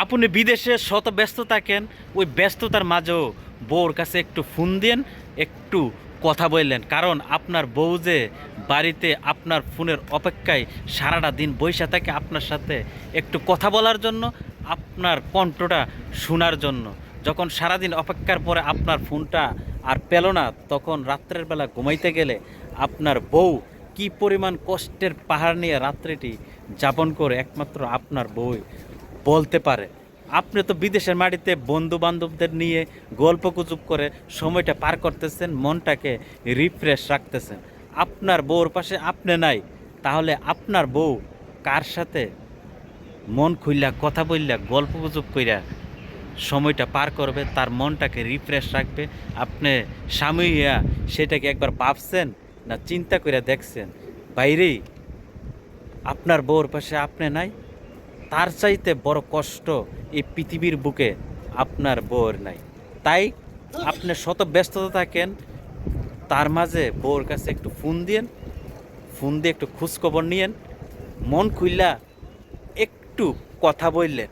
আপনি বিদেশে শত ব্যস্ত থাকেন, ওই ব্যস্ততার মাঝেও বউর কাছে একটু ফোন দিন, একটু কথা বললেন। কারণ আপনার বউ যে বাড়িতে আপনার ফোনের অপেক্ষায় সারাটা দিন বৈশা থাকে আপনার সাথে একটু কথা বলার জন্য, আপনার কণ্ঠটা শোনার জন্য। যখন সারাদিন অপেক্ষার পরে আপনার ফোনটা আর পেল না, তখন রাত্রের বেলা ঘুমাইতে গেলে আপনার বউ কি পরিমাণ কষ্টের পাহাড় নিয়ে রাত্রিটি যাপন করে একমাত্র আপনার বউ বলতে পারে। আপনি তো বিদেশের মাটিতে বন্ধু বান্ধবদের নিয়ে গল্প গুজব করে সময়টা পার করতেছেন, মনটাকে রিফ্রেশ রাখতেছেন। আপনার বউর পাশে আপনি নাই, তাহলে আপনার বউ কার সাথে মন খুললা কথা বললা গল্প গুজব কইরা সময়টা পার করবে, তার মনটাকে রিফ্রেশ রাখবে? আপনি স্বামী হইয়া সেটাকে একবার ভাবছেন না চিন্তা করে দেখছেন? বাইরেই আপনার বউর পাশে আপনি নাই তার চাইতে বড় কষ্ট এই পৃথিবীর বুকে আপনার বউর নাই। তাই আপনি শত ব্যস্ততা থাকেন, তার মাঝে বউর কাছে একটু ফোন দিয়েন, ফোন দিয়ে একটু খোঁজখবর নিয়েন, মন খুললা একটু কথা বললেন।